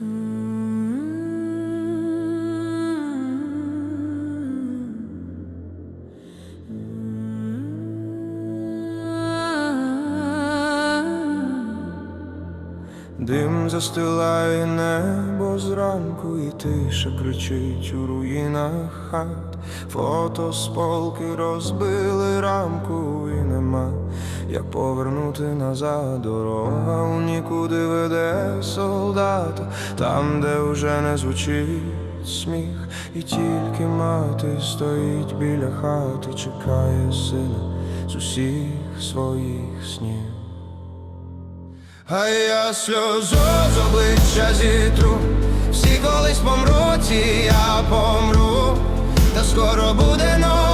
Дим застилає небо зранку, і тиша кричить у руїнах хат. Фото з полки розбили рамку, і нема як повернути назад. Дорога у нікуди веде солдата, там, де вже не звучить сміх, і тільки мати стоїть біля хати, чекає сина з усіх своїх снів. А я сльозу з обличчя зітру, всі колись помруть, і я помру, та скоро буде зима.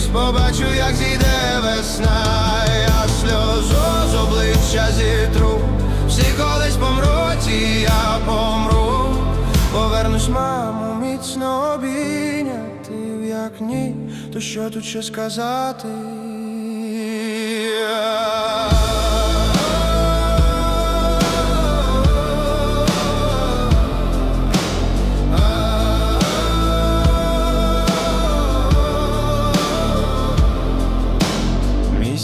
Надіюсь, побачу, як зійде весна. Я сльозу з обличчя зітру, всі колись помруть, і я помру. Повернусь, маму, міцно обійняти, як ні, то що тут ще сказати?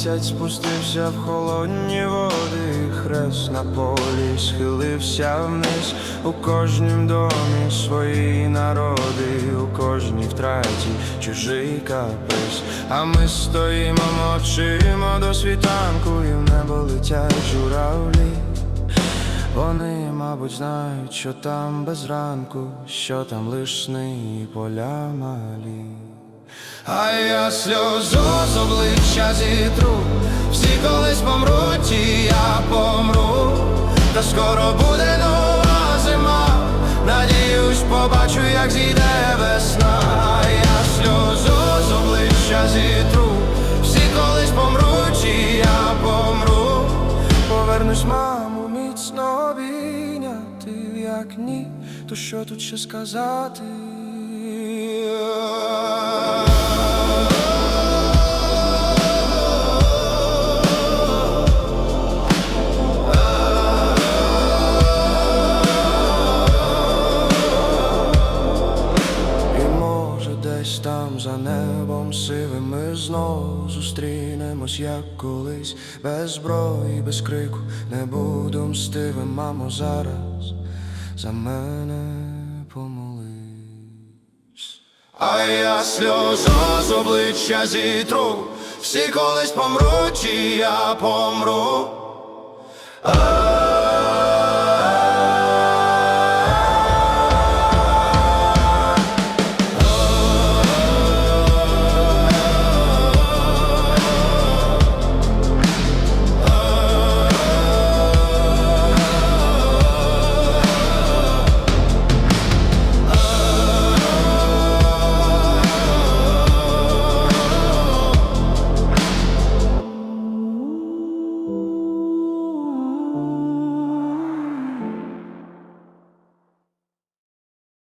Місяць спустився в холодні води, хрест на полі схилився вниз. У кожнім домі свої народи, у кожній втраті чужий каприз. А ми стоїмо, мовчимо до світанку, і в небо летять журавлі. Вони, мабуть, знають, що там без ранку, що там лиш сни поля малі. А я сльозу з обличчя зітру, всі колись помруть, і я помру, та скоро буде нова зима. Надіюсь, побачу, як зійде весна. А я сльозу з обличчя зітру, всі колись помруть, і я помру. Повернусь, маму, міцно обійняти, як ні, то що тут ще сказати? За небом сивим ми знов зустрінемось, як колись, без зброї, без крику, не буду мстивим, мамо, зараз за мене помолись. А я сльозу з обличчя зітру, всі колись помруть, і я помру. А